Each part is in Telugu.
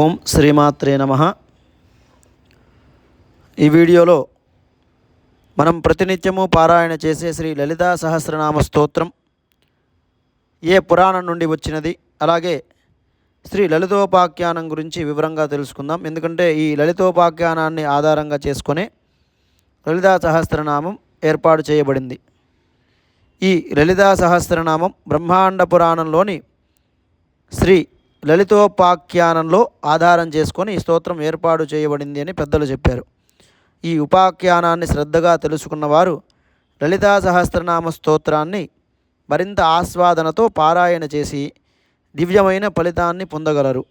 ఓం శ్రీమాత్రే నమ. ఈ వీడియోలో మనం ప్రతినిత్యము పారాయణ చేసే శ్రీ లలితా సహస్రనామ స్తోత్రం ఏ పురాణం నుండి వచ్చినది? అలాగే శ్రీ లలితోపాఖ్యానం గురించి వివరంగా తెలుసుకుందాం. ఎందుకంటే ఈ లలితోపాఖ్యానాన్ని ఆధారంగా చేసుకొని లలితా సహస్రనామం ఏర్పాటు చేయబడింది. ఈ లలితా సహస్రనామం బ్రహ్మాండ పురాణంలోని శ్రీ లలితోపాఖ్యానంలో ఆధారం చేసుకొని ఈ స్తోత్రం ఏర్పాటు చేయబడింది అని పెద్దలు చెప్పారు. ఈ ఉపాఖ్యానాన్ని శ్రద్ధగా తెలుసుకున్నవారు లలితా సహస్రనామ స్తోత్రాన్ని మరింత ఆస్వాదనతో పారాయణ చేసి దివ్యమైన ఫలితాన్ని పొందగలరు.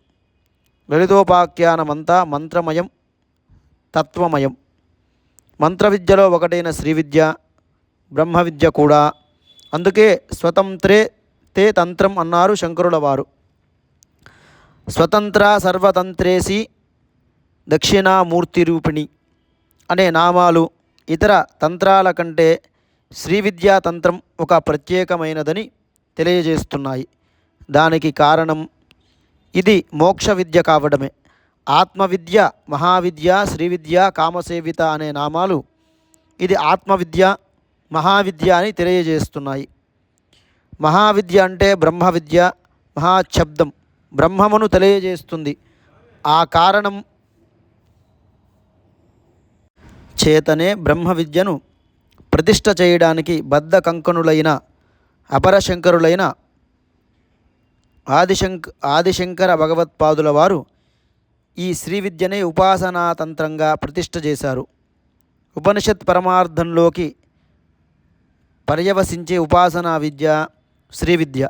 లలితోపాఖ్యానమంతా మంత్రమయం తత్వమయం. మంత్ర విద్యలో ఒకటైన శ్రీ విద్య బ్రహ్మ విద్య కూడా అందుకే స్వతంత్రే తే తంత్రం అన్నారు శంకరుల వారు స్వతంత్ర సర్వతంత్రేసి దక్షిణామూర్తిరూపిణి అనే నామాలు ఇతర తంత్రాల కంటే శ్రీ విద్యా తంత్రం ఒక ప్రత్యేకమైనదని తెలియజేస్తున్నాయి. దానికి కారణం ఇది మోక్ష విద్య కావడమే. ఆత్మవిద్య మహావిద్య శ్రీ విద్య కామసేవిత అనే నామాలు ఇది ఆత్మవిద్య మహావిద్య అని తెలియజేస్తున్నాయి. మహావిద్య అంటే బ్రహ్మ విద్య మహాశబ్దం. బ్రహ్మమును తెలియజేస్తుంది. ఆ కారణం చేతనే బ్రహ్మ విద్యను ప్రతిష్ట చేయడానికి బద్ధ కంకణులైన అపరశంకరులైన ఆదిశంక ఆదిశంకర భగవత్పాదుల వారు ఈ శ్రీ విద్యనే ఉపాసనా తంత్రంగా ప్రతిష్ట చేశారు. ఉపనిషత్ పరమార్థంలోకి పర్యవసించే ఉపాసనా విద్య శ్రీ విద్య.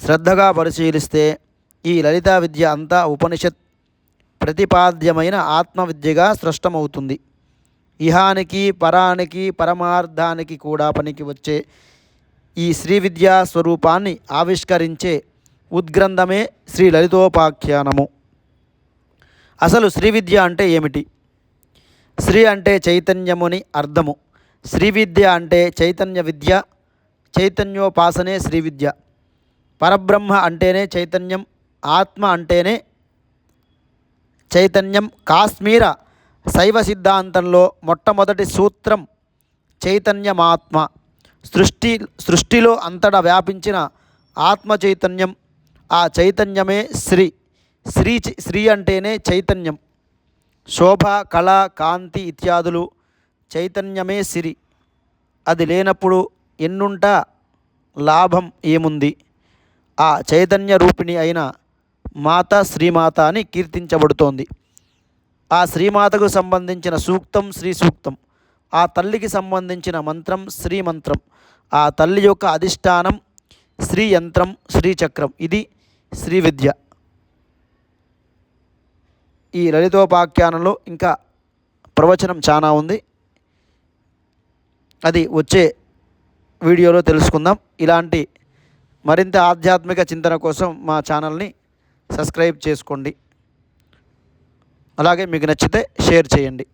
శ్రద్ధగా పరిశీలిస్తే ఈ లలితా విద్య అంతా ఉపనిషత్ ప్రతిపాద్యమైన ఆత్మవిద్యగా స్పష్టమవుతుంది ఇహానికి పరానికి పరమార్థానికి కూడా పనికి వచ్చే ఈ శ్రీ విద్యా స్వరూపాన్ని ఆవిష్కరించే ఉద్గ్రంథమే శ్రీ లలితోపాఖ్యానము. అసలు శ్రీ విద్య అంటే ఏమిటి? శ్రీ అంటే చైతన్యముని అర్థము. శ్రీ విద్య అంటే చైతన్య విద్య చైతన్యోపాసనే శ్రీ విద్య. పరబ్రహ్మ అంటేనే చైతన్యం ఆత్మ అంటేనే చైతన్యం. కాశ్మీర శైవ సిద్ధాంతంలో మొట్టమొదటి సూత్రం చైతన్యమాత్మ. సృష్టి సృష్టిలో అంతటా వ్యాపించిన ఆత్మ చైతన్యం. ఆ చైతన్యమే శ్రీ. శ్రీ శ్రీ అంటేనే చైతన్యం. శోభ కళ కాంతి ఇత్యాదులు చైతన్యమే సిరి అది లేనప్పుడు ఎన్నుంటా లాభం ఏముంది? ఆ చైతన్య రూపిణి అయిన మాత శ్రీమాత అని కీర్తించబడుతోంది. ఆ శ్రీమాతకు సంబంధించిన సూక్తం శ్రీ సూక్తం. ఆ తల్లికి సంబంధించిన మంత్రం శ్రీ మంత్రం. ఆ తల్లి యొక్క అధిష్టానం శ్రీ యంత్రం శ్రీచక్రం ఇది శ్రీ విద్య. ఈ లలితోపాఖ్యానంలో ఇంకా ప్రవచనం చాలా ఉంది. అది వచ్చే వీడియోలో తెలుసుకుందాం. ఇలాంటి మరింత ఆధ్యాత్మిక చింతన కోసం మా ఛానల్ని సబ్స్క్రైబ్ చేసుకోండి. అలాగే మీకు నచ్చితే షేర్ చేయండి.